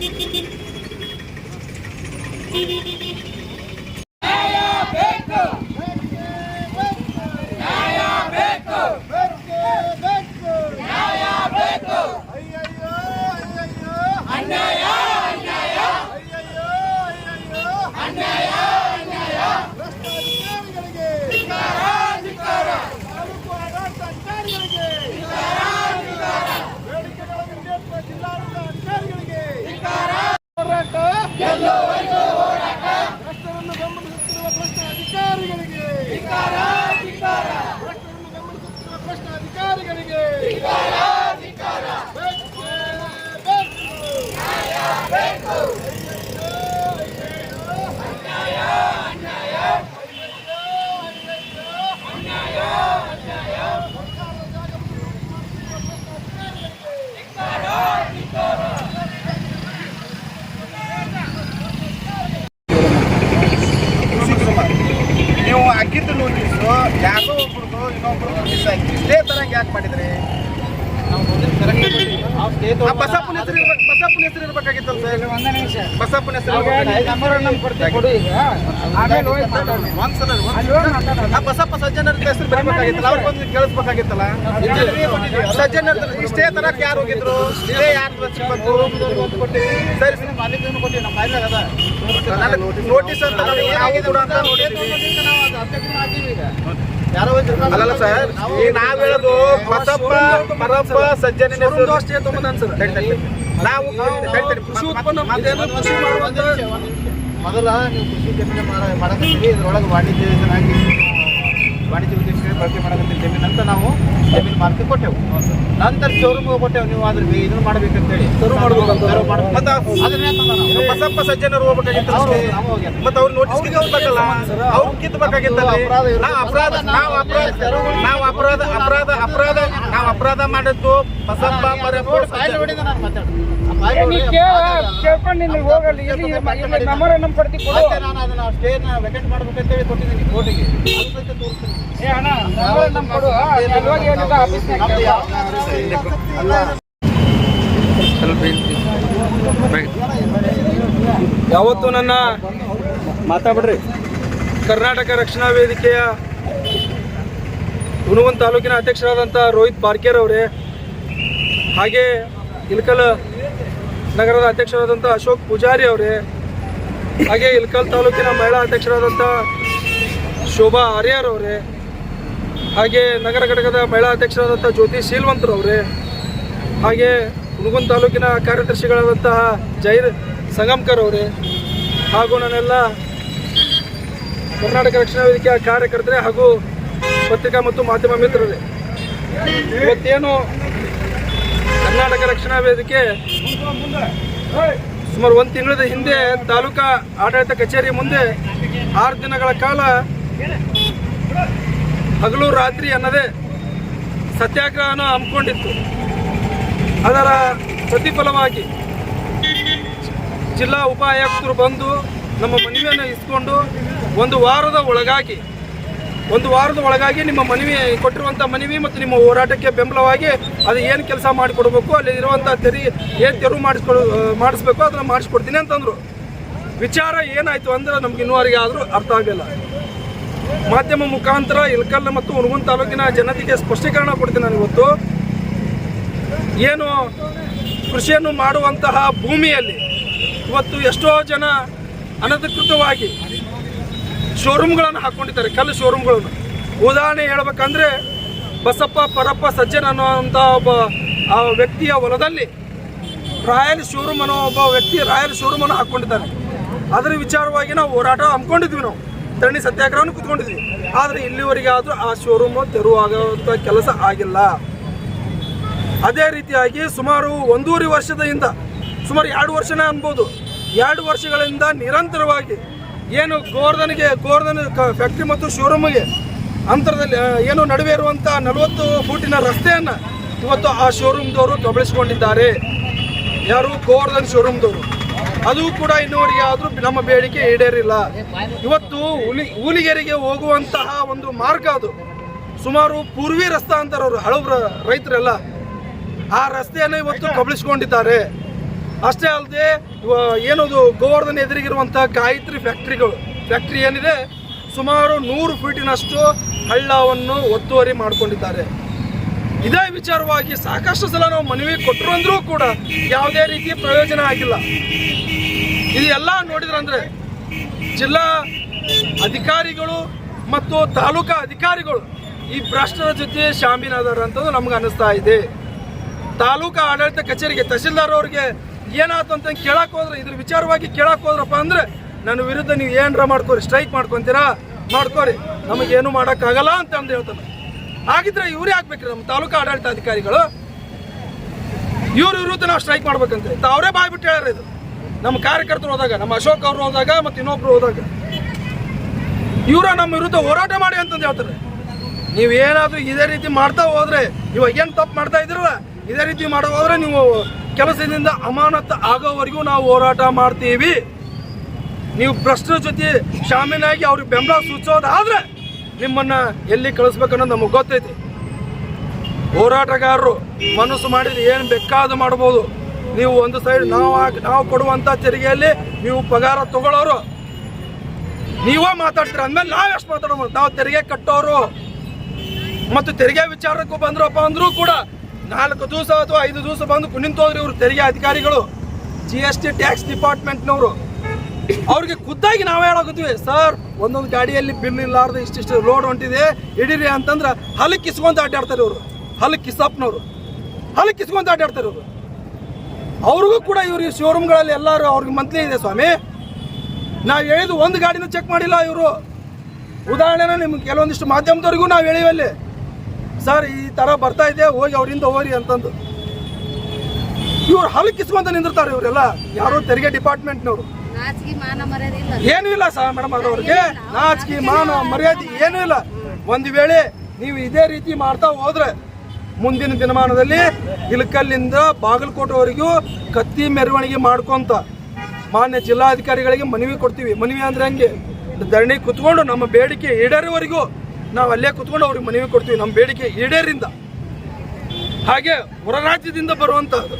Beep, beep, beep. ನೀವು ಹಾಕಿದ್ದು notice ಯಾರೋ ಒಬ್ರದ್ದು ಇನ್ನೊಬ್ರು ಮಿಸ್ ಆಗಿ ಇಷ್ಟೇ ತರ ಯಾಕೆ ಮಾಡಿದ್ರಿ? ಬಸಪ್ಪನ ಹೆಸರು ಬಸಪ್ಪನ ಹೆಸರು ಇರ್ಬೇಕಾಗಿತ್ತಲ್ಲ ಸರ್? ಬಸಪ್ಪನ ಹೆಸರು ಒಂದ್ಸಲ ಬಸಪ್ಪ ಸಜ್ಜನರ ಹೆಸರು ಬರಬೇಕಾಗಿತ್ತಲ್ಲ ಅವ್ರಿಗೆ ಒಂದು ಕೇಳಿಸ್ಬೇಕಾಗಿತ್ತಲ್ಲ? ಸಜ್ಜನರ ಇಷ್ಟೇ ತರ ಯಾರು ಹೋಗಿದ್ರು? ಇದೇ ಯಾರು ಸಿಗ್ಬೇಕು ಸರಿ ನೋಟಿಸ್ ಅಂತ ನಮ್ಮ ನಾವು ಕೂಡ ಅಂತ ನೋಡಿದ್ವಿ. ಅಲ್ಲಲ್ಲ ಸರ್ ಈಗ ನಾವ್ ಹೇಳೋದು ಬಸಪ್ಪ ಪರಪ್ಪ ಸಜ್ಜನಿನ ನಾವು ಕೃಷಿ ಉತ್ಪನ್ನ ಕೃಷಿ ಮಾಡುವಂತ ಮೊದಲ ನೀವು ಕೃಷಿ ಜಮೀನು ಮಾಡ- ಮಾಡಕತ್ತೀವಿ ಇದ್ರೊಳಗೆ ವಾಣಿಜ್ಯ ವಾಣಿಜ್ಯ ಉದ್ದೇಶಕ್ಕೆ ಬಳಕೆ ಮಾಡಕತ್ತೀವಿ ಜಮೀನು ಅಂತ ನಾವು ಜಮೀನು ಮಾರ್ಕೆ ಕೊಟ್ಟೆವು. ನಂತರ ಶೋರೂಮ್ ಕೊಟ್ಟೆವು ನೀವು ಅದ್ರ ಇದನ್ನು ಮಾಡ್ಬೇಕಂತೇಳಿ. ಶುರು ಮಾಡಬೇಕು ಮತ್ತ ಬಸಪ್ಪ ಸಜ್ಜನರು ಹೋಗ್ಯಾರ. ಮತ್ತ ಅವ್ರ ನೋಟಿಸ್ ಕಿತ್ಬೇಕಲ್ಲ ಅವ್ರು ಕಿತ್ಬೇಕಾಗಿತ್ತಲ್ಲ ಅಪರಾಧ. ನಾವು ಅಪರಾಧ ನಾವು ಅಪರಾಧ ನಾವು ಅಪರಾಧ ಅಪರಾಧ ಅಪರಾಧ ನಾವು ಅಪರಾಧ ಮಾಡಿದ್ದು ಬಸಪ್ಪ ನಾನು ಅದನ್ನ ಸ್ಟೇನ ವೆಕೆಟ್ ಮಾಡ್ಬೇಕಂತೇಳಿ ಕೊಟ್ಟಿದ್ದೀನಿ ಕೋರ್ಟಿಗೆ. ತೋರಿಸ್ತೀನಿ. ಏ ಅಣ್ಣ ಯಾವತ್ತು ನನ್ನ ಮಾತಾಡ್ರಿ ಕರ್ನಾಟಕ ರಕ್ಷಣಾ ವೇದಿಕೆಯ ಹುಣಗುಂದ ತಾಲೂಕಿನ ಅಧ್ಯಕ್ಷರಾದಂಥ ರೋಹಿತ್ ಪಾರ್ಕೇರ್ ಅವರೇ ಹಾಗೆ ಇಲ್ಕಲ್ ನಗರದ ಅಧ್ಯಕ್ಷರಾದಂಥ ಅಶೋಕ್ ಪೂಜಾರಿ ಅವರೇ ಹಾಗೆ ಇಲ್ಕಲ್ ತಾಲೂಕಿನ ಮಹಿಳಾ ಅಧ್ಯಕ್ಷರಾದಂಥ ಶೋಭಾ ಆರ್ಯಾರ್ ಅವರೇ ಹಾಗೆ ನಗರ ಘಟಕದ ಮಹಿಳಾ ಅಧ್ಯಕ್ಷರಾದಂಥ ಜ್ಯೋತಿ ಶೀಲ್ವಂತರವರೇ ಹಾಗೆ ಹುಣಗುಂದ ತಾಲೂಕಿನ ಕಾರ್ಯದರ್ಶಿಗಳಾದಂತಹ ಜೈರ್ ಸಂಗಮ್ಕರ್ ಅವರೇ, ಹಾಗೂ ನನ್ನೆಲ್ಲ ಕರ್ನಾಟಕ ರಕ್ಷಣಾ ವೇದಿಕೆಯ ಕಾರ್ಯಕರ್ತರೇ ಹಾಗೂ ಪತ್ರಿಕಾ ಮತ್ತು ಮಾಧ್ಯಮ ಮಿತ್ರರೇ. ಇವತ್ತೇನು ಕರ್ನಾಟಕ ರಕ್ಷಣಾ ವೇದಿಕೆ ಸುಮಾರು ಒಂದು ತಿಂಗಳ ಹಿಂದೆ ತಾಲೂಕಾ ಆಡಳಿತ ಕಚೇರಿ ಮುಂದೆ ಆರು ದಿನಗಳ ಕಾಲ ಹಗಲು ರಾತ್ರಿ ಅನ್ನದೇ ಸತ್ಯಾಗ್ರಹನ ಹಮ್ಮಿಕೊಂಡಿತ್ತು. ಅದರ ಪ್ರತಿಫಲವಾಗಿ ಜಿಲ್ಲಾ ಉಪ ಆಯುಕ್ತರು ಬಂದು ನಮ್ಮ ಮನವಿಯನ್ನು ಇಸ್ಕೊಂಡು ಒಂದು ವಾರದ ಒಳಗಾಗಿ, ಒಂದು ವಾರದ ಒಳಗಾಗಿ ನಿಮ್ಮ ಮನವಿ ಕೊಟ್ಟಿರುವಂಥ ಮನವಿ ಮತ್ತು ನಿಮ್ಮ ಹೋರಾಟಕ್ಕೆ ಬೆಂಬಲವಾಗಿ ಅದು ಏನು ಕೆಲಸ ಮಾಡಿಕೊಡ್ಬೇಕು, ಅಲ್ಲಿ ಇರುವಂಥ ತೆರಿ, ಏನು ತೆರವು ಮಾಡಿಸ್ಕೊಡು ಮಾಡಿಸ್ಬೇಕು, ಅದನ್ನು ಮಾಡಿಸ್ಕೊಡ್ತೀನಿ ಅಂತಂದರು. ವಿಚಾರ ಏನಾಯಿತು ಅಂದ್ರೆ ನಮ್ಗೆ ಇನ್ನೂವರೆಗೆ ಆದರೂ ಅರ್ಥ ಆಗಲಿಲ್ಲ. ಮಾಧ್ಯಮ ಮುಖಾಂತರ ಇಲ್ಕಲ್ ಮತ್ತು ಹುಣಗುನ್ ತಾಲೂಕಿನ ಜನತೆಗೆ ಸ್ಪಷ್ಟೀಕರಣ ಕೊಡ್ತೀನಿ ನಾನು ಇವತ್ತು. ಏನು ಕೃಷಿಯನ್ನು ಮಾಡುವಂತಹ ಭೂಮಿಯಲ್ಲಿ ಇವತ್ತು ಎಷ್ಟೋ ಜನ ಅನಧಿಕೃತವಾಗಿ ಶೋರೂಮ್ಗಳನ್ನು ಹಾಕ್ಕೊಂಡಿದ್ದಾರೆ ಕಲ್ಲು ಶೋರೂಮ್ಗಳನ್ನು. ಉದಾಹರಣೆ ಹೇಳಬೇಕಂದ್ರೆ ಬಸಪ್ಪ, ಪರಪ್ಪ, ಸಜ್ಜನ್ ಅನ್ನುವಂಥ ಒಬ್ಬ, ಆ ವ್ಯಕ್ತಿಯ ಹೊಲದಲ್ಲಿ ರಾಯಲ್ ಶೋರೂಮ್ ಅನ್ನೋ ಒಬ್ಬ ವ್ಯಕ್ತಿ ರಾಯಲ್ ಶೋರೂಮನ್ನು ಹಾಕ್ಕೊಂಡಿದ್ದಾರೆ ಅದರ ವಿಚಾರವಾಗಿ ನಾವು ಹೋರಾಟ ಹಮ್ಮಿಕೊಂಡಿದ್ವಿ ನಾವು. ಧರಣಿ ಸತ್ಯಾಗ್ರಹವನ್ನು ಕುತ್ಕೊಂಡಿದ್ವಿ. ಆದರೆ ಇಲ್ಲಿವರೆಗೆ ಆದರೂ ಆ ಶೋರೂಮ್ ತೆರವಾಗುವಂಥ ಕೆಲಸ ಆಗಿಲ್ಲ. ಅದೇ ರೀತಿಯಾಗಿ ಸುಮಾರು ಒಂದೂವರೆ ವರ್ಷದ ಹಿಂದ ಸುಮಾರು ಎರಡು ವರ್ಷನೇ ಅನ್ಬೋದು. ಎರಡು ವರ್ಷಗಳಿಂದ ನಿರಂತರವಾಗಿ ಏನು ಗೋರ್ಧನ್ಗೆ ಗೋರ್ಧನ್ ಫ್ಯಾಕ್ಟ್ರಿ ಮತ್ತು ಶೋರೂಮ್ಗೆ ಅಂತರದಲ್ಲಿ ಏನು ನಡುವೆ ಇರುವಂಥ ನಲವತ್ತು ಫೂಟಿನ ರಸ್ತೆಯನ್ನು ಇವತ್ತು ಆ ಶೋರೂಮ್ದವರು ಕಬಳಿಸಿಕೊಂಡಿದ್ದಾರೆ. ಯಾರು ಗೋವರ್ಧನ್ ಶೋರೂಮ್ದವರು ಅದು ಕೂಡ ಇನ್ನೂವರೆಗೆ ಆದರೂ ನಮ್ಮ ಬೇಡಿಕೆ ಈಡೇರಿಲ್ಲ. ಇವತ್ತು ಹುಲಿ ಹುಲಿಗೆರೆಗೆ ಹೋಗುವಂತಹ ಒಂದು ಮಾರ್ಗ ಅದು. ಸುಮಾರು ಪೂರ್ವಿ ರಸ್ತೆ ಅಂತಾರೆ ಅವರು ಹಳಬ್ರ ರೈತರೆಲ್ಲ ಆ ರಸ್ತೆಯನ್ನು ಇವತ್ತು ಕಬಳಿಸ್ಕೊಂಡಿದ್ದಾರೆ. ಅಷ್ಟೇ ಅಲ್ಲದೆ ಏನದು, ಗೋವರ್ಧನ್ ಎದುರಿಗಿರುವಂಥ ಗಾಯತ್ರಿ ಫ್ಯಾಕ್ಟ್ರಿಗಳು. ಫ್ಯಾಕ್ಟ್ರಿ ಏನಿದೆ, ಸುಮಾರು ನೂರು ಫೀಟಿನಷ್ಟು ಹಳ್ಳವನ್ನು ಒತ್ತುವರಿ ಮಾಡಿಕೊಂಡಿದ್ದಾರೆ. ಇದೇ ವಿಚಾರವಾಗಿ ಸಾಕಷ್ಟು ಸಲ ನಾವು ಮನವಿ ಕೊಟ್ಟರು ಅಂದ್ರೂ ಕೂಡ ಯಾವುದೇ ರೀತಿ ಪ್ರಯೋಜನ ಆಗಿಲ್ಲ. ಇದು ಎಲ್ಲ ನೋಡಿದ್ರಂದ್ರೆ ಜಿಲ್ಲಾ ಅಧಿಕಾರಿಗಳು ಮತ್ತು ತಾಲೂಕಾ ಅಧಿಕಾರಿಗಳು ಈ ಭ್ರಷ್ಟರ ಜೊತೆ ಶಾಮೀನಾದಾರ ಅಂತಂದು ನಮ್ಗೆ ಅನ್ನಿಸ್ತಾ ಇದೆ. ತಾಲೂಕಾ ಆಡಳಿತ ಕಚೇರಿಗೆ ತಹಸೀಲ್ದಾರ್ ಅವ್ರಿಗೆ ಏನಾಯ್ತು ಅಂತ ಕೇಳಕ್ ಹೋದ್ರೆ, ಇದ್ರ ವಿಚಾರವಾಗಿ ಕೇಳಕ್ ಹೋದ್ರಪ್ಪ ಅಂದ್ರೆ ನನ್ನ ವಿರುದ್ಧ ನೀವು ಏನರ ಮಾಡ್ಕೋರಿ, ಸ್ಟ್ರೈಕ್ ಮಾಡ್ಕೊತೀರಾ? ಮಾಡ್ಕೋರಿ. ನಮಗೇನು ಮಾಡೋಕ್ಕಾಗಲ್ಲ ಅಂತ ಅಂದು ಹೇಳ್ತಾನೆ. ಹಾಗಿದ್ರೆ ಇವ್ರೇ ಹಾಕ್ಬೇಕ್ರಿ ನಮ್ಮ ತಾಲೂಕು ಆಡಳಿತ ಅಧಿಕಾರಿಗಳು ಇವ್ರ ವಿರುದ್ಧ ನಾವು ಸ್ಟ್ರೈಕ್ ಮಾಡ್ಬೇಕಂತ. ಅವರೇ ಬಾಯ್ಬಿಟ್ಟು ಹೇಳ್ಯಾರ ಇದು. ನಮ್ಮ ಕಾರ್ಯಕರ್ತರು ಹೋದಾಗ, ನಮ್ಮ ಅಶೋಕ್ ಅವರು ಹೋದಾಗ ಮತ್ತು ಇನ್ನೊಬ್ರು ಹೋದಾಗ. ಇವರ ನಮ್ಮ ವಿರುದ್ಧ ಹೋರಾಟ ಮಾಡಿ ಅಂತಂದು ಹೇಳ್ತಾರೆ. ನೀವು ಏನಾದರೂ ಇದೇ ರೀತಿ ಮಾಡ್ತಾ ಹೋದ್ರೆ, ಇವಾಗ ಏನು ತಪ್ಪು ಮಾಡ್ತಾ ಇದ್ರಲ್ಲ ಇದೇ ರೀತಿ ಮಾಡೋ ಹೋದ್ರೆ ನೀವು ಕೆಲಸದಿಂದ ಅಮಾನತ್ ಆಗೋವರೆಗೂ ನಾವು ಹೋರಾಟ ಮಾಡ್ತೀವಿ. ನೀವು ಭ್ರಷ್ಟರ ಜೊತೆ ಶಾಮೀನಾಗಿ ಅವ್ರಿಗೆ ಬೆಂಬಲ ಸೂಚಿಸೋದಾದ್ರೆ ನಿಮ್ಮನ್ನ ಎಲ್ಲಿ ಕಳಿಸ್ಬೇಕನ್ನೋದು ನಮಗೆ ಗೊತ್ತೈತಿ. ಹೋರಾಟಗಾರರು ಮನಸ್ಸು ಮಾಡಿದ್ರೆ ಏನು ಬೇಕಾದ ಮಾಡ್ಬೋದು. ನೀವು ಒಂದು ಸೈಡ್ ನಾವು ನಾವು ಕೊಡುವಂಥ ತೆರಿಗೆಯಲ್ಲಿ ನೀವು ಪಗಾರ ತಗೊಳ್ಳೋರು. ನೀವೇ ಮಾತಾಡ್ತೀರ, ಅಂದಮೇಲೆ ನಾವು ಎಷ್ಟು ನಾವು ತೆರಿಗೆ ಕಟ್ಟೋರು. ಮತ್ತು ತೆರಿಗೆ ವಿಚಾರಕ್ಕೂ ಬಂದ್ರಪ್ಪ ಅಂದ್ರೂ ಕೂಡ ನಾಲ್ಕು ದಿವಸ ಅಥವಾ ಐದು ದಿವಸ ಬಂದು ನಿಂತೋದ್ರಿ ಇವರು ತೆರಿಗೆ ಅಧಿಕಾರಿಗಳು. ಜಿ ಎಸ್ ಟಿ ಟ್ಯಾಕ್ಸ್ ಡಿಪಾರ್ಟ್ಮೆಂಟ್ನವರು ಅವ್ರಿಗೆ ಖುದ್ದಾಗಿ ನಾವೇ ಹೇಳೋಕತ್ತೀವಿ, ಸರ್, ಒಂದೊಂದು ಗಾಡಿಯಲ್ಲಿ ಬಿಲ್ ಇಲ್ಲಾರ್ದು ಇಷ್ಟಿಷ್ಟು ಲೋಡ್ ಹೊಂಟಿದೆ ಇಡೀರಿ ಅಂತಂದ್ರೆ ಹಲ್ಲು ಕಿಸ್ಕೊಂತ ಅಡ್ಡಾಡ್ತಾರೆ ಇವರು ಹಲ್ಲು ಕಿಸಪ್ನವರು ಹಲಕ್ ಕಿಸ್ಕೊಂತ ಅಡ್ಡಾಡ್ತಾರೆ ಇವರು. ಅವ್ರಿಗೂ ಕೂಡ ಇವ್ರಿಗೆ ಶೋರೂಮ್ಗಳಲ್ಲಿ ಎಲ್ಲರೂ ಅವ್ರಿಗೆ ಮಂತ್ಲಿ ಇದೆ ಸ್ವಾಮಿ. ನಾವು ಹೇಳಿದ್ದು ಒಂದು ಗಾಡಿನೂ ಚೆಕ್ ಮಾಡಿಲ್ಲ ಇವರು. ಉದಾಹರಣೆನ ನಿಮ್ಗೆ ಕೆಲವೊಂದಿಷ್ಟು ಮಾಧ್ಯಮದವ್ರಿಗೂ ನಾವು ಹೇಳಿವಲ್ಲಿ ಸರ್, ಈ ಥರ ಬರ್ತಾ ಇದೆ, ಹೋಗಿ ಅವರಿಂದ ಹೋಗಿ ಅಂತಂದು. ಇವ್ರು ಹಲಕ್ ಕಿಸ್ಕೊಂತ ನಿಂದಿರ್ತಾರೆ ಇವರೆಲ್ಲ, ಯಾರೋ ತೆರಿಗೆ ಡಿಪಾರ್ಟ್ಮೆಂಟ್ನವರು ಏನೂ ಇಲ್ಲ ಸಹ ಮೇಡಮ್ ಅವ್ರಿಗೆ. ನಾಚಿಕೆ ಮಾನ ಮರ್ಯಾದೆ ಏನೂ ಇಲ್ಲ. ಒಂದು ವೇಳೆ ನೀವು ಇದೇ ರೀತಿ ಮಾಡ್ತಾ ಹೋದ್ರೆ ಮುಂದಿನ ದಿನಮಾನದಲ್ಲಿ ಇಳಕಲ್ಲಿಂದ ಬಾಗಲಕೋಟೆವರೆಗೂ ಕತ್ತಿ ಮೆರವಣಿಗೆ ಮಾಡ್ಕೊಂತ ಮಾನ್ಯ ಜಿಲ್ಲಾಧಿಕಾರಿಗಳಿಗೆ ಮನವಿ ಕೊಡ್ತೀವಿ. ಮನವಿ ಅಂದ್ರೆ ಹಂಗೆ ಧರಣಿ ಕುತ್ಕೊಂಡು ನಮ್ಮ ಬೇಡಿಕೆ ಈಡೇರೋವರೆಗೂ ನಾವು ಅಲ್ಲೇ ಕುತ್ಕೊಂಡು ಅವ್ರಿಗೆ ಮನವಿ ಕೊಡ್ತೀವಿ. ನಮ್ಮ ಬೇಡಿಕೆ ಈಡೇರಿಂದ. ಹಾಗೆ ಹೊರ ರಾಜ್ಯದಿಂದ ಬರುವಂಥದ್ದು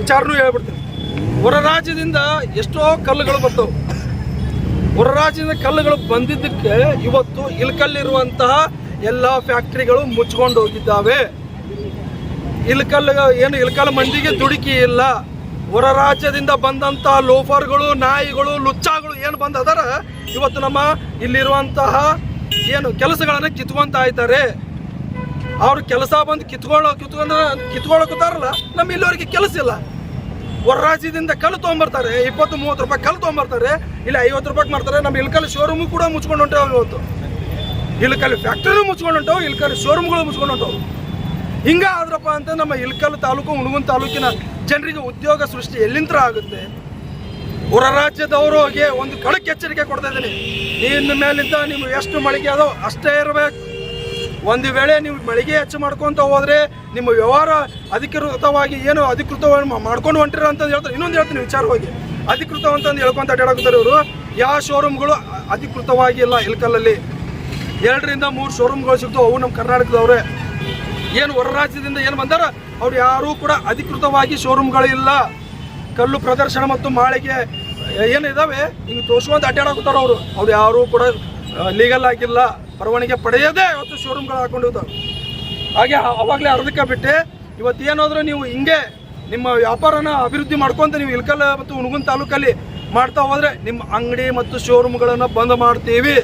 ವಿಚಾರನೂ ಹೇಳ್ಬಿಡ್ತೀನಿ. ಹೊರ ರಾಜ್ಯದಿಂದ ಎಷ್ಟೋ ಕಲ್ಲುಗಳು ಬರ್ತವೆ ಹೊರ ರಾಜ್ಯದಿಂದ ಕಲ್ಲುಗಳು ಬಂದಿದ್ದಕ್ಕೆ ಇವತ್ತು ಇಲ್ಕಲ್ಲಿರುವಂತಹ ಎಲ್ಲ ಫ್ಯಾಕ್ಟ್ರಿಗಳು ಮುಚ್ಕೊಂಡು ಹೋಗಿದ್ದಾವೆ. ಇಲ್ಕಲ್ ಏನು ಇಲ್ಕಲ್ ಮಂದಿಗೆ ದುಡುಕಿ ಇಲ್ಲ. ಹೊರ ರಾಜ್ಯದಿಂದ ಬಂದಂತಹ ಲೋಫರ್ಗಳು, ನಾಯಿಗಳು, ಲುಚ್ಚಾಗಳು ಏನು ಬಂದದಾರ ಇವತ್ತು ನಮ್ಮ ಇಲ್ಲಿರುವಂತಹ ಏನು ಕೆಲಸಗಳನ್ನ ಕಿತ್ಕೊಂತ ಇದ್ದಾರೆ. ಅವ್ರು ಕೆಲಸ ಬಂದು ಕಿತ್ಕೊಳ್ಳೋ ಕಿತ್ಕೊಂಡ ಕಿತ್ಕೊಳ್ಳೋಕತ್ತಾರಲ್ಲ ನಮ್ಮ ಇಲ್ಲಿವರೆಗೆ ಕೆಲಸ ಇಲ್ಲ. ಹೊರ ರಾಜ್ಯದಿಂದ ಕಲ್ಲು ತೊಗೊಂಬರ್ತಾರೆ, ಇಪ್ಪತ್ತು, ಮೂವತ್ತು ರೂಪಾಯಿ ಕಲ್ಲು ತೊಗೊಂಬರ್ತಾರೆ, ಇಲ್ಲ ಐವತ್ತು ರೂಪಾಯಿ ಮಾಡ್ತಾರೆ, ನಮ್ಮ ಇಲ್ಕಲ್ ಶೋರೂಮು ಕೂಡ ಮುಚ್ಕೊಂಡು ಹೊಂಟಾವ ಇವತ್ತು. ಇಲ್ಕಲ್ ಫ್ಯಾಕ್ಟರಿ ಮುಚ್ಕೊಂಡು ಹೊಂಟವು ಇಲ್ಕಲ್ ಶೋರೂಮ್ಗಳು ಮುಚ್ಕೊಂಡು ಹೊಂಟವು ಹಿಂಗ ಆದ್ರಪ್ಪ ಅಂತ ನಮ್ಮ ಇಲ್ಕಲ್ ತಾಲೂಕು ಹುಣಗುನ್ ತಾಲೂಕಿನ ಜನರಿಗೆ ಉದ್ಯೋಗ ಸೃಷ್ಟಿ ಎಲ್ಲಿಂತ್ರ ಆಗುತ್ತೆ? ಹೊರ ರಾಜ್ಯದವರಿಗೆ ಒಂದು ಕಳಕ್ಕೆ ಎಚ್ಚರಿಕೆ ಕೊಡ್ತಾ ಇದ್ದೀನಿ. ಇನ್ನು ಮೇಲಿಂದ ನೀವು ಎಷ್ಟು ಮಳಿಗೆ ಅದೋ ಅಷ್ಟೇ ಇರಬೇಕು. ಒಂದು ವೇಳೆ ನೀವು ಬೆಳಿಗ್ಗೆ ಹೆಚ್ಚು ಮಾಡ್ಕೊತ ಹೋದ್ರೆ ನಿಮ್ಮ ವ್ಯವಹಾರ ಅಧಿಕೃತವಾಗಿ ಏನು ಅಧಿಕೃತವಾಗಿ ಮಾಡ್ಕೊಂಡು ಹೊಂಟಿರ ಅಂತ ಹೇಳ್ತಾರೆ. ಇನ್ನೊಂದು ಹೇಳ್ತೀನಿ ವಿಚಾರವಾಗಿ ಅಧಿಕೃತ ಅಂತಂದು ಹೇಳ್ಕೊಂತ ಅಡ್ಡಾಡಕತ್ತಾರೆ ಇವರು. ಯಾವ ಶೋರೂಮ್ಗಳು ಅಧಿಕೃತವಾಗಿ ಇಲ್ಲ, ಇಲ್ಕಲ್ಲಲ್ಲಿ. ಎರಡರಿಂದ ಮೂರು ಶೋರೂಮ್ಗಳು ಸಿಗ್ತಾವೆ, ಅವು ನಮ್ಮ ಕರ್ನಾಟಕದವ್ರೆ. ಏನು ಹೊರ ರಾಜ್ಯದಿಂದ ಏನು ಬಂದಾರ, ಅವ್ರು ಯಾರೂ ಕೂಡ ಅಧಿಕೃತವಾಗಿ ಶೋರೂಮ್ಗಳಿಲ್ಲ ಕಲ್ಲು ಪ್ರದರ್ಶನ ಮತ್ತು ಮಾಳಿಗೆ ಏನಿದಾವೆ? ಹಿಂಗೆ ತೋರಿಸುವಂತ ಅಡ್ಡಾಡಕತ್ತಾರ ಅವರು. ಅವ್ರು ಯಾರೂ ಕೂಡ ಲೀಗಲ್ ಆಗಿಲ್ಲ. ಪರವಾನಗಿ ಪಡೆಯದೇ ಇವತ್ತು ಶೋರೂಮ್ಗಳು ಹಾಕೊಂಡಿರ್ತಾವೆ ಹಾಗೆ ಅವಾಗಲೇ ಅರ್ಧಕ್ಕೆ ಬಿಟ್ಟೆ. ಇವತ್ತು ಏನಾದರೂ ನೀವು ಹಿಂಗೆ ನಿಮ್ಮ ವ್ಯಾಪಾರನ ಅಭಿವೃದ್ಧಿ ಮಾಡ್ಕೊಂತ ನೀವು ಇಲ್ಕಲ್ ಮತ್ತು ಹುಣಗುನ್ ತಾಲೂಕಲ್ಲಿ ಮಾಡ್ತಾ ಹೋದ್ರೆ ನಿಮ್ಮ ಅಂಗಡಿ ಮತ್ತು ಶೋರೂಮ್ಗಳನ್ನು ಬಂದ್ ಮಾಡ್ತೀವಿ.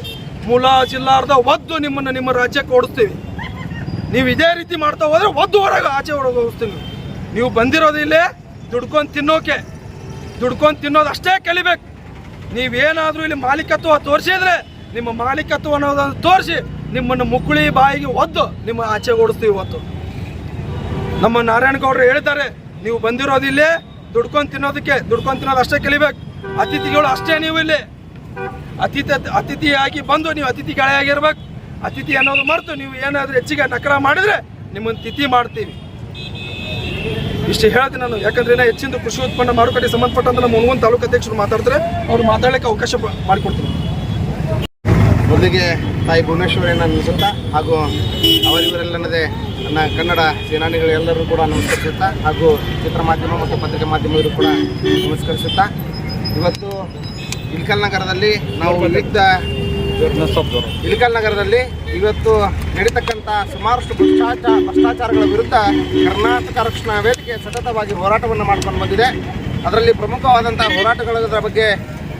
ಮುಲಾಜಿಲ್ಲಾರ್ದ ಒದ್ದು ನಿಮ್ಮನ್ನು ನಿಮ್ಮ ರಾಜ್ಯಕ್ಕೆ ಓಡಿಸ್ತೀವಿ. ನೀವು ಇದೇ ರೀತಿ ಮಾಡ್ತಾ ಹೋದ್ರೆ ಒದ್ದು ಹೊರಗೆ ಆಚೆ ಹೊರಗೆ ಹೋಗ್ತೀವಿ ನೀವು. ಬಂದಿರೋದು ಇಲ್ಲೇ, ದುಡ್ಕೊಂಡು ತಿನ್ನೋಕೆ. ದುಡ್ಕೊಂಡು ತಿನ್ನೋದು ಅಷ್ಟೇ ಕಲಿಬೇಕು. ನೀವೇನಾದರೂ ಇಲ್ಲಿ ಮಾಲೀಕತ್ವ ತೋರಿಸಿದ್ರೆ ನಿಮ್ಮ ಮಾಲೀಕತ್ವ ಅನ್ನೋದನ್ನು ತೋರಿಸಿ ನಿಮ್ಮನ್ನು ಮುಕ್ಕುಳಿ ಬಾಯಿಗೆ ಒದ್ದು ನಿಮ್ಮ ಆಚೆ ಓಡಿಸ್ತೀವಿ ಇವತ್ತು. ನಮ್ಮ ನಾರಾಯಣಗೌಡರು ಹೇಳ್ತಾರೆ ನೀವು ಬಂದಿರೋದು ಇಲ್ಲಿ, ದುಡ್ಕೊಂಡು ತಿನ್ನೋದಕ್ಕೆ, ದುಡ್ಕೊಂಡು ತಿನ್ನೋದು ಅಷ್ಟೇ ಕಲಿಬೇಕು. ಅತಿಥಿಗಳು ಅಷ್ಟೇ ನೀವು ಇಲ್ಲಿ. ಅತಿಥಿ ಅತಿಥಿಯಾಗಿ ಬಂದು ನೀವು ಅತಿಥಿ ಗಾಳಿಯಾಗಿರ್ಬೇಕು ಅತಿಥಿ ಅನ್ನೋದು ಮರೆತು ನೀವು ಏನಾದರೂ ಹೆಚ್ಚಿಗೆ ನಕರ ಮಾಡಿದ್ರೆ ನಿಮ್ಮನ್ನು ತಿಥಿ ಮಾಡ್ತೀವಿ. ಇಷ್ಟು ಹೇಳ್ತೀನಿ ನಾನು, ಯಾಕಂದ್ರೆ ಹೆಚ್ಚಿನ ಕೃಷಿ ಉತ್ಪನ್ನ ಮಾರುಕಟ್ಟೆ ಸಂಬಂಧಪಟ್ಟಂತ ನಮ್ಮ ಮುನ್ಗೊಂದು ತಾಲೂಕು ಅಧ್ಯಕ್ಷರು ಮಾತಾಡ್ತಾರೆ, ಅವ್ರು ಮಾತಾಡಲಿಕ್ಕೆ ಅವಕಾಶ ಮಾಡಿಕೊಡ್ತೀನಿ. ಮೊದಲಿಗೆ ತಾಯಿ ಭುವನೇಶ್ವರಿಯನ್ನು ನಮಿಸುತ್ತಾ ಹಾಗೂ ಅವರಿವರೆಲ್ಲದೆ ನನ್ನ ಕನ್ನಡ ಸೇನಾನಿಗಳೆಲ್ಲರೂ ಕೂಡ ನಮಸ್ಕರಿಸುತ್ತಾ ಹಾಗೂ ಚಿತ್ರ ಮಾಧ್ಯಮ ಮತ್ತು ಪತ್ರಿಕಾ ಮಾಧ್ಯಮವರು ಕೂಡ ನಮಸ್ಕರಿಸುತ್ತಾ. ಇವತ್ತು ಇಳಕಲ್ ನಗರದಲ್ಲಿ ನಾವು ವಿವಿಧ ಇಳಕಲ್ ನಗರದಲ್ಲಿ ಇವತ್ತು ನಡೀತಕ್ಕಂಥ ಸುಮಾರಷ್ಟು ಭ್ರಷ್ಟಾಚಾರ ಭ್ರಷ್ಟಾಚಾರಗಳ ವಿರುದ್ಧ ಕರ್ನಾಟಕ ರಕ್ಷಣಾ ವೇದಿಕೆ ಸತತವಾಗಿ ಹೋರಾಟವನ್ನು ಮಾಡ್ಕೊಂಡು ಬಂದಿದೆ. ಅದರಲ್ಲಿ ಪ್ರಮುಖವಾದಂಥ ಹೋರಾಟಗಳ ಬಗ್ಗೆ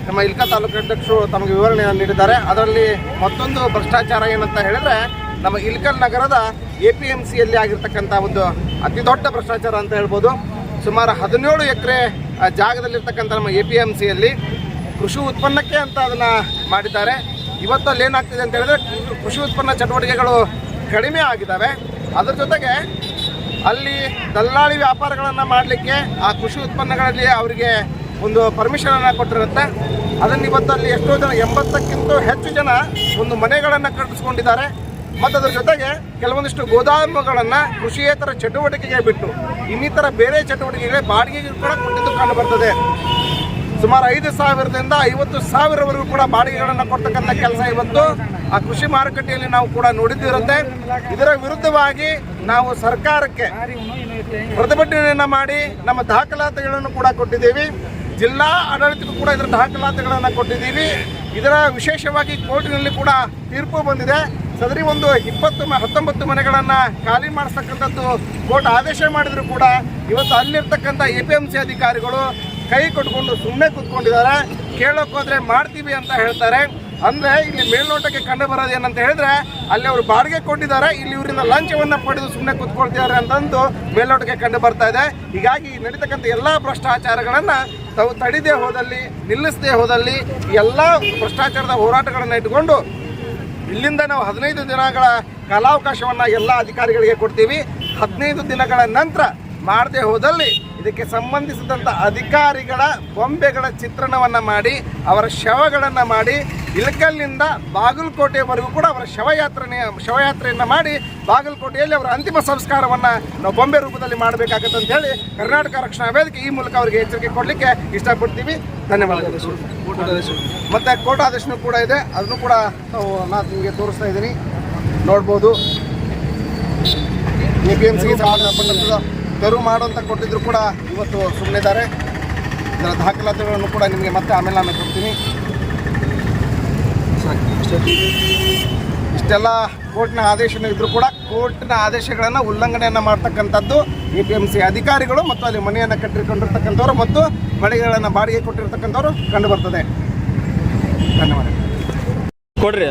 ನಮ್ಮ ಇಲ್ಕಾ ತಾಲೂಕು ಅಧ್ಯಕ್ಷರು ತಮಗೆ ವಿವರಣೆಯನ್ನು ನೀಡಿದ್ದಾರೆ. ಅದರಲ್ಲಿ ಮತ್ತೊಂದು ಭ್ರಷ್ಟಾಚಾರ ಏನಂತ ಹೇಳಿದ್ರೆ, ನಮ್ಮ ಇಲ್ಕಲ್ ನಗರದ ಎ ಪಿ ಎಂ ಸಿಯಲ್ಲಿ ಆಗಿರ್ತಕ್ಕಂಥ ಒಂದು ಅತಿ ದೊಡ್ಡ ಭ್ರಷ್ಟಾಚಾರ ಅಂತ ಹೇಳ್ಬೋದು. ಸುಮಾರು ಹದಿನೇಳು ಎಕರೆ ಜಾಗದಲ್ಲಿರ್ತಕ್ಕಂಥ ನಮ್ಮ ಎ ಪಿ ಎಂ ಸಿಯಲ್ಲಿ ಕೃಷಿ ಉತ್ಪನ್ನಕ್ಕೆ ಅಂತ ಅದನ್ನು ಮಾಡಿದ್ದಾರೆ. ಇವತ್ತು ಅಲ್ಲಿ ಏನಾಗ್ತಿದೆ ಅಂತ ಹೇಳಿದ್ರೆ ಕೃಷಿ ಉತ್ಪನ್ನ ಚಟುವಟಿಕೆಗಳು ಕಡಿಮೆ ಆಗಿದ್ದಾವೆ. ಅದರ ಜೊತೆಗೆ ಅಲ್ಲಿ ದಲ್ಲಾಳಿ ವ್ಯಾಪಾರಗಳನ್ನು ಮಾಡಲಿಕ್ಕೆ, ಆ ಕೃಷಿ ಉತ್ಪನ್ನಗಳಲ್ಲಿ ಅವರಿಗೆ ಒಂದು ಪರ್ಮಿಷನನ್ನು ಕೊಟ್ಟಿರುತ್ತೆ. ಅದನ್ನು ಇವತ್ತು ಅಲ್ಲಿ ಎಷ್ಟೋ ಜನ, ಎಂಬತ್ತಕ್ಕಿಂತ ಹೆಚ್ಚು ಜನ ಒಂದು ಮನೆಗಳನ್ನು ಕಟ್ಟಿಸ್ಕೊಂಡಿದ್ದಾರೆ. ಮತ್ತು ಅದರ ಜೊತೆಗೆ ಕೆಲವೊಂದಿಷ್ಟು ಗೋದಾಮುಗಳನ್ನು ಕೃಷಿಯೇತರ ಚಟುವಟಿಕೆಗೆ ಬಿಟ್ಟು ಇನ್ನಿತರ ಬೇರೆ ಚಟುವಟಿಕೆಗೆ ಬಾಡಿಗೆಗೆ ಕೂಡ ಕೊಟ್ಟಿದ್ದು ಕಂಡು ಬರ್ತದೆ ಸುಮಾರು ಐದು ಸಾವಿರದಿಂದ ಐವತ್ತು ಸಾವಿರವರೆಗೂ ಕೂಡ ಬಾಡಿಗೆಗಳನ್ನು ಕೊಡ್ತಕ್ಕಂಥ ಕೆಲಸ ಇವತ್ತು ಆ ಕೃಷಿ ಮಾರುಕಟ್ಟೆಯಲ್ಲಿ ನಾವು ಕೂಡ ನೋಡಿದ್ದಿರುತ್ತೆ. ಇದರ ವಿರುದ್ಧವಾಗಿ ನಾವು ಸರ್ಕಾರಕ್ಕೆ ಪ್ರತಿಭಟನೆಯನ್ನು ಮಾಡಿ ನಮ್ಮ ದಾಖಲಾತಿಗಳನ್ನು ಕೂಡ ಕೊಟ್ಟಿದ್ದೀವಿ. ಜಿಲ್ಲಾ ಆಡಳಿತಕ್ಕೂ ಕೂಡ ಇದರ ದಾಖಲಾತಿಗಳನ್ನು ಕೊಟ್ಟಿದ್ದೀವಿ. ಇದರ ವಿಶೇಷವಾಗಿ ಕೋರ್ಟಿನಲ್ಲಿ ಕೂಡ ತೀರ್ಪು ಬಂದಿದೆ. ಸದರಿ ಒಂದು ಇಪ್ಪತ್ತು ಹತ್ತೊಂಬತ್ತು ಮನೆಗಳನ್ನು ಖಾಲಿ ಮಾಡಿಸ್ತಕ್ಕಂಥದ್ದು ಕೋರ್ಟ್ ಆದೇಶ ಮಾಡಿದರೂ ಕೂಡ ಇವತ್ತು ಅಲ್ಲಿರ್ತಕ್ಕಂಥ ಎ ಪಿ ಎಂ ಸಿ ಅಧಿಕಾರಿಗಳು ಕೈ ಕೊಟ್ಕೊಂಡು ಸುಮ್ಮನೆ ಕೂತ್ಕೊಂಡಿದ್ದಾರೆ. ಕೇಳೋಕ್ಕೋದ್ರೆ ಮಾಡ್ತೀವಿ ಅಂತ ಹೇಳ್ತಾರೆ. ಅಂದ್ರೆ ಇಲ್ಲಿ ಮೇಲ್ನೋಟಕ್ಕೆ ಕಂಡು ಬರೋದು ಏನಂತ ಹೇಳಿದ್ರೆ, ಅಲ್ಲಿ ಅವರು ಬಾಡಿಗೆ ಕೊಟ್ಟಿದ್ದಾರೆ, ಇಲ್ಲಿ ಇವರಿಂದ ಲಂಚವನ್ನ ಪಡೆದು ಸುಮ್ಮನೆ ಕೂತ್ಕೊಳ್ತಿದ್ದಾರೆ ಅಂತಂದು ಮೇಲ್ನೋಟಕ್ಕೆ ಕಂಡು ಬರ್ತಾ ಇದೆ. ಹೀಗಾಗಿ ನಡೀತಕ್ಕಂತ ಎಲ್ಲಾ ಭ್ರಷ್ಟಾಚಾರಗಳನ್ನ ತಾವು ತಡಿದೇ ಹೋದಲ್ಲಿ, ನಿಲ್ಲಿಸದೆ ಹೋದಲ್ಲಿ ಎಲ್ಲ ಭ್ರಷ್ಟಾಚಾರದ ಹೋರಾಟಗಳನ್ನು ಇಟ್ಕೊಂಡು ಇಲ್ಲಿಂದ ನಾವು ಹದಿನೈದು ದಿನಗಳ ಕಾಲಾವಕಾಶವನ್ನ ಎಲ್ಲ ಅಧಿಕಾರಿಗಳಿಗೆ ಕೊಡ್ತೀವಿ. ಹದಿನೈದು ದಿನಗಳ ನಂತರ ಮಾಡದೆ ಹೋದಲ್ಲಿ ಇದಕ್ಕೆ ಸಂಬಂಧಿಸಿದಂಥ ಅಧಿಕಾರಿಗಳ ಬೊಂಬೆಗಳ ಚಿತ್ರಣವನ್ನು ಮಾಡಿ, ಅವರ ಶವಗಳನ್ನು ಮಾಡಿ, ಇಳಕಲ್ಲಿಂದ ಬಾಗಲಕೋಟೆವರೆಗೂ ಕೂಡ ಅವರ ಶವಯಾತ್ರೆಯ ಶವಯಾತ್ರೆಯನ್ನು ಮಾಡಿ ಬಾಗಲಕೋಟೆಯಲ್ಲಿ ಅವರ ಅಂತಿಮ ಸಂಸ್ಕಾರವನ್ನು ನಾವು ಬೊಂಬೆ ರೂಪದಲ್ಲಿ ಮಾಡಬೇಕಾಗತ್ತೆ ಅಂತ ಹೇಳಿ ಕರ್ನಾಟಕ ರಕ್ಷಣಾ ವೇದಿಕೆ ಈ ಮೂಲಕ ಅವರಿಗೆ ಎಚ್ಚರಿಕೆ ಕೊಡಲಿಕ್ಕೆ ಇಷ್ಟಪಡ್ತೀವಿ. ಧನ್ಯವಾದಗಳು ಮತ್ತು ಕೋರ್ಟ್ ಆದೇಶನೂ ಕೂಡ ಇದೆ. ಅದನ್ನು ಕೂಡ ನಾನು ನಿಮಗೆ ತೋರಿಸ್ತಾ ಇದ್ದೀನಿ. ನೋಡ್ಬೋದು. ಎ ಪಿ ಎಂ ಸಿಗೆ ತೆರವು ಮಾಡುವಂತ ಕೊಟ್ಟಿದ್ರು ಕೂಡ ಇವತ್ತು ಸುಮ್ಮನಿದ್ದಾರೆ ಇದರ ದಾಖಲಾತಿಗಳನ್ನು ಕೂಡ ನಿಮಗೆ ಮತ್ತೆ ಆಮೇಲೆ ನಾನು ಕೊಡ್ತೀನಿ. ಇಷ್ಟೆಲ್ಲ ಕೋರ್ಟ್ನ ಆದೇಶನೂ ಇದ್ದರೂ ಕೂಡ ಕೋರ್ಟ್ನ ಆದೇಶಗಳನ್ನು ಉಲ್ಲಂಘನೆಯನ್ನು ಮಾಡ್ತಕ್ಕಂಥದ್ದು ಎ ಪಿ ಎಂ ಸಿ ಅಧಿಕಾರಿಗಳು ಮತ್ತು ಅಲ್ಲಿ ಮನೆಯನ್ನು ಕಟ್ಟಿಕೊಂಡಿರ್ತಕ್ಕಂಥವ್ರು ಮತ್ತು ಮನೆಗಳನ್ನು ಬಾಡಿಗೆ ಕೊಟ್ಟಿರ್ತಕ್ಕಂಥವ್ರು ಕಂಡು ಬರ್ತದೆ. ಧನ್ಯವಾದ ಕೊಡ್ರಿ.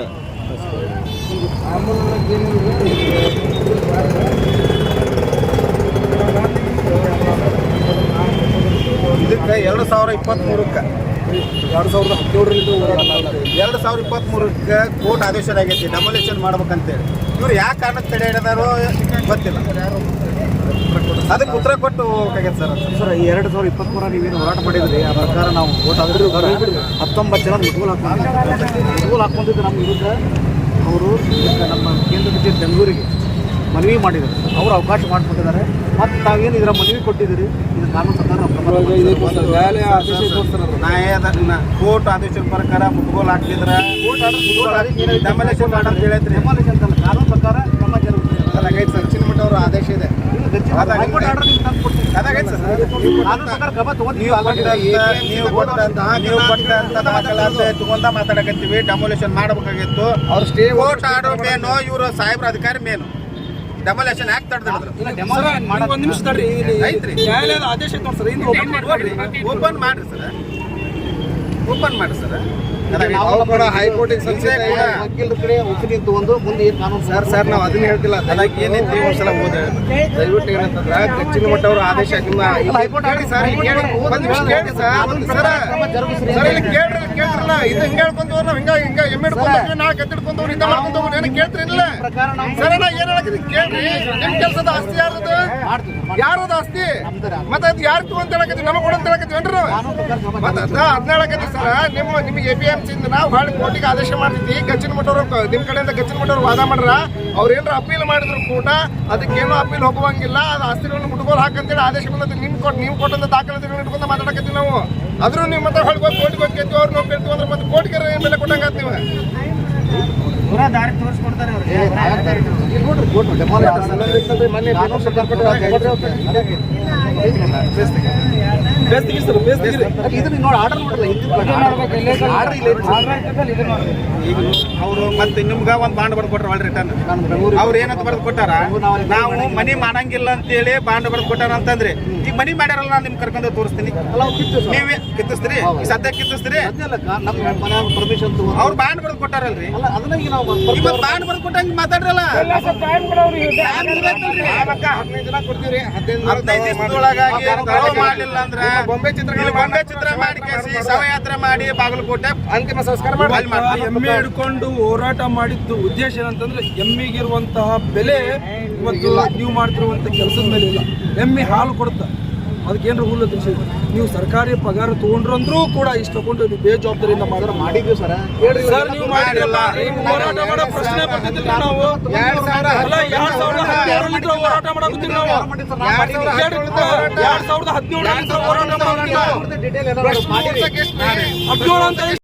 ಇದಕ್ಕೆ ಎರಡು ಸಾವಿರ ಇಪ್ಪತ್ತ್ಮೂರಕ್ಕೆ ಎರಡು ಸಾವಿರದ ಹದಿನೇಳರಿಂದ ಎರಡು ಸಾವಿರ ಇಪ್ಪತ್ತ್ಮೂರಕ್ಕೆ ಕೋರ್ಟ್ ಆದೇಶ ಆಗೈತಿ ಡೆಮೊಲೇಷನ್ ಮಾಡ್ಬೇಕಂತೇಳಿ. ಇವ್ರು ಯಾಕೆ ಕಾರಣಕ್ಕೆ ತಡೆ ಹಿಡಿದಾರೋ ಗೊತ್ತಿಲ್ಲ. ಅದಕ್ಕೆ ಉತ್ತರ ಕೊಟ್ಟು ಹೋಗ್ಬೇಕಾಗೈತೆ ಸರ್ ಸರ್, ಈ ಎರಡು ಸಾವಿರದ ಇಪ್ಪತ್ತ್ಮೂರ ನೀವೇನು ಹೋರಾಟ ಮಾಡಿದ್ರಿ? ಆ ಪ್ರಕಾರ ನಾವು ಓಟ್ ಆದ್ರೂ ಹತ್ತೊಂಬತ್ತು ಜನ ಮುಟ್ಗೋಲ್ ಹಾಕೊಂಡಿದ್ದೆ ಮುಟ್ಗೋಲ್ ಹಾಕೊಂಡಿದ್ದು ನಮ್ಮ ವಿರುದ್ಧ ಅವರು ನಮ್ಮ ಕೇಂದ್ರ ಸಚಿವ ಬೆಂಗಳೂರಿಗೆ ಮನವಿ ಮಾಡಿದ್ದಾರೆ. ಅವರು ಅವಕಾಶ ಮಾಡಿಕೊಟ್ಟಿದ್ದಾರೆ ಮತ್ತು ತಾವೇನು ಇದರ ಮನವಿ ಕೊಟ್ಟಿದ್ದೀರಿ? ಇದು ಕಾನೂನು ಪ್ರಕಾರ ಕೋರ್ಟ್ ಆದೇಶದ ಪ್ರಕಾರ ಮುಟ್ಗೋಲ್ ಹಾಕ್ತಿದ್ರೆ ಕೋರ್ಟ್ ಆದೇಶ ಡೆಮೊಲೇಷನ್ ಮಾಡಂತ ಹೇಳೈತ್ರಿ ಡೆಮಾಲಿಷನ್ ಅಂತಲ್ಲ ಕಾನೂನು ಪ್ರಕಾರ ಕ್ರಮ ಅದಾಗೈತೆ ಸರ್ ಚಿನ್ನಮಠ ಅವರ ಆದೇಶ ಇದೆ. ಮಾತಾಡಕತ್ತೀವಿ. ಡೆಮೊಲೇಷನ್ ಮಾಡಬೇಕಾಗಿತ್ತು. ಅವ್ರ ಸ್ಟೇ ಕೋರ್ಟ್ ಆರ್ಡರ್ ಮೇನು ಇವರು ಸಾಹೇಬ್ರ ಅಧಿಕಾರಿ ಮೇನು. ಡೆಮೊಲೇಷನ್ ಯಾಕೆ ತಡೆದಿದ್ರು ಸರ್, ಒಂದ್ ನಿಮಿಷ ತಡ್ರಿ ಇಲ್ಲಿ ಐತ್ರಿ. ನ್ಯಾಯಾಲಯದ ಆದೇಶ ಐತೆ ನೋಡಿ ಸರ್ ಹಿಂದೆ ಓಪನ್ ಮಾಡ್ರಿ. ಓಪನ್ ಮಾಡ್ರಿ ಸರ್. ಓಪನ್ ಮಾಡ್ರಿ ಸರ್. ನಾವು ಕೂಡ ಹೈಕೋರ್ಟಿಗೆ ಕೂಡ ವಕೀಲರ ಕಡೆ ಒಪ್ಪಿಗೆ ತಗೊಂಡು ಮುಂದೆ ಏನು ಕಾನೂನು ಸರ್? ಸರ್ ನಾವು ಅದನ್ನ ಹೇಳ್ತಿಲ್ಲ. ಅದಕ್ಕೆ ಏನೈತಿ ಒಂದ್ಸಲ ಓದ ದಯವಿಟ್ಟು ಏನಂತಂದ್ರ ಕಚ್ಚಿನ ಮಟ್ಟ ಅವ್ರ ಆದೇಶ ನಿಮ್ಮ ಹೈಕೋರ್ಟ್ ಕೇಳಿ ಸರ್ ಕೇಳಿ. ಸರ್. ಸರ ಸರ್ ಇಲ್ಲಿ ಕೇಳ್ರಿ ಕೇಳ್ರಲ್ಲ. ಇದು ಹಿಂಗ ಹೇಳ್ಕೊಂತವ್ರ ನಾವ್ ಹಿಂಗ ಹಿಂಗ ಎಮ್ಮೆ ಹಿಡ್ಕೊಂಡ್ವಿ ನಾ ಕತ್ತಿ ಹಿಡ್ಕೊಂತವ್ರು ಇಂದ ಮಾಡ್ಕೊಂತವ್ರು ಏನ ಸರ್ ನಾ ಕೇಳ್ರಿ. ನಿಮ್ ಕೆಲಸದ ಆಸ್ತಿ ಯಾರ್ದು ಯಾರದ ಆಸ್ತಿ? ಮತ್ತೆ ಅದು ಯಾರು ತಗೊಂತ ಹೇಳಕತ್ತಿ? ನಮಗ್ ಅಂತ ಪ್ರಕಾರ ಕ್ರಮ ಮತ್ತೆ ಅದ ಅದನ್ನ ಸರ, ನಿಮ್ಮ, ನಿಮ್ಗೆ ಎ ಪಿ ಎಂ ಸಿಂದ ನಾವು ಭಾಳ ಕೋರ್ಟಿಗೆ ಆದೇಶ ಮಾಡ್ತಿದ್ವಿ. ಗಚ್ಚಿನ ಮಠವ್ರು ನಿಮ್ಮ ಕಡೆಯಿಂದ ಗಚ್ಚಿನ ಮಠವ್ರು ವಾದ ಮಾಡ್ರ. ಅವ್ರ ಏನಾರ ಅಪೀಲ್ ಮಾಡಿದ್ರು ಕೂಡ ಅದಕ್ಕೇನು ಅಪೀಲ್ ಹೋಗುವಂಗಿಲ್ಲ. ಅದು ಆಸ್ತಿಗಳನ್ನು ಮುಟ್ಕೋಲ್ ಹಾಕಂತೇಳಿ ಆದೇಶ ಬಂದದ್ದು ನಿಮ್ ಕೊಟ್ಟು ನೀವು ಕೊಟ್ಟಂತ ದಾಖಲಾತಿಗಳನ್ನ ಇಟ್ಕೊಂತ ಮಾತಾಡಕತ್ತೀವಿ ನಾವು. ಆದ್ರೂ ನೀವು ಮತ್ತೆ ಹೊಳ್ಬೋದು ಕೋರ್ಟ್ಗೆ ಹೋಗ್ತೀವಿ ಅವ್ರು ನಾವು ಅಂದ್ರೆ ಮತ್ತೆ ಕೋರ್ಟಿಗೆ ಏನ್ ಬೆಲೆ ನೀವು? ಏ, ಇಲ್ಲಿ ನೋಡ್ರಿ ಮೊನ್ನೆ ಸರ್ ಇದನ್ನ ನೋಡಿ ಆರ್ಡರ್ ನೋಡಲ್ಲ ಆರ್ಡರ್ ಇಲ್ಲ ಈಗ ಅವರು ಮತ್ತೆ ನಿಮ್ಗ ಒಂದು ಬಾಂಡ್ ಬರ್ದು ಕೊಟ್ರ ರಿಟರ್ನ್ ಅವ್ರು ಏನಂತ ಬರ್ದು ಕೊಟ್ಟಾರ? ನಾವು ಮನಿ ಮಾಡಂಗಿಲ್ಲ ಅಂತೇಳಿ ಬಾಂಡ್ ಬರ್ದು ಕೊಟ್ಟಾರ ಅಂತಂದ್ರೆ ಈಗ ಮನಿ ಮಾಡ್ಯಾರಲ್ಲ ನಾನು ನಿಮ್ ಕರ್ಕೊಂಡು ತೋರಿಸ್ತೀನಿ. ನೀವೇ ಕಿತ್ತಿಸ್ತೀರಿ? ಸದ್ಯ ಕಿತ್ತಿಸ್ತೀರಿ ಪರ್ಮಿಷನ್ ಅವ್ರು ಬಾಂಡ್ ಬರ್ದು ಕೊಟ್ಟಾರಲ್ರಿ? ಅಲ್ಲ ಅದನ್ನ ಈಗ ನಾವು ಈಗ ಬಾಂಡ್ ಬರ್ದು ಕೊಟ್ಟಂಗ ಮಾತಾಡ್ರಲ್ಲ? ಹದಿನೈದು ದಿನ ಕೊಡ್ತೀವಿ ಹದಿನೈದು ಮಾಡ್ಲಿಲ್ಲ ಅಂದ್ರ ಬೊಂಬೆ ಚಿತ್ರ ಬೊಂಬೆ ಚಿತ್ರ ಮಾಡಿ ಕೇಸಿ ಶವಯಾತ್ರೆ ಮಾಡಿ ಬಾಗಲಕೋಟೆ ಅಂತಿಮ ಸಂಸ್ಕಾರ ಮಾಡಿ. ಎಮ್ಮೆ ಹಿಡ್ಕೊಂಡು ಹೋರಾಟ ಮಾಡಿದ್ದು ಉದ್ದೇಶ ಏನಂತಂದ್ರೆ ಎಮ್ಮಿಗಿರುವಂತಹ ಬೆಲೆ ಇವತ್ತು ನೀವು ಮಾಡ್ತಿರುವಂತ ಕೆಲಸದ ಮೇಲೆ ಇಲ್ಲ. ಎಮ್ಮೆ ಹಾಲು ಕೊಡುತ್ತೆ. ಅದಕ್ಕೇನ್ರ ಹುಲ್ಲು ತಿಳಿಸಿ ನೀವು ಸರ್ಕಾರಿ ಪಗಾರ ತಗೊಂಡ್ರಂದ್ರೂ ಕೂಡ ಇಷ್ಟು ತಗೊಂಡು ನೀವು ಬೇಜವಾಬ್ದಾರಿಯಿಂದ ಮಾಡಿದ್ರೆ ಮಾಡಿ ಮಾಡಿದ್ವಿ ಸರ್. ಸರ್ ನೀವು ಮಾಡಿರಲ್ಲ ಹೋರಾಟ ಮಾಡೋ ಪ್ರಶ್ನೆ ಬರ್ತಿದ್ದಿಲ್ಲ ನಾವು. ಎರಡ್ ಸಾವಿರದ ಹದಿನೇಳರಿಂದ ಹೋರಾಟ ಮಾಡೋದಿಲ್ಲ ನಾವು. ಎರಡ್ ಸಾವಿರದ ಹದಿನೇಳರಿಂದ ಹೋರಾಟ ಮಾಡೋದಿಲ್ಲ ಹದಿನೇಳು ಅಂತ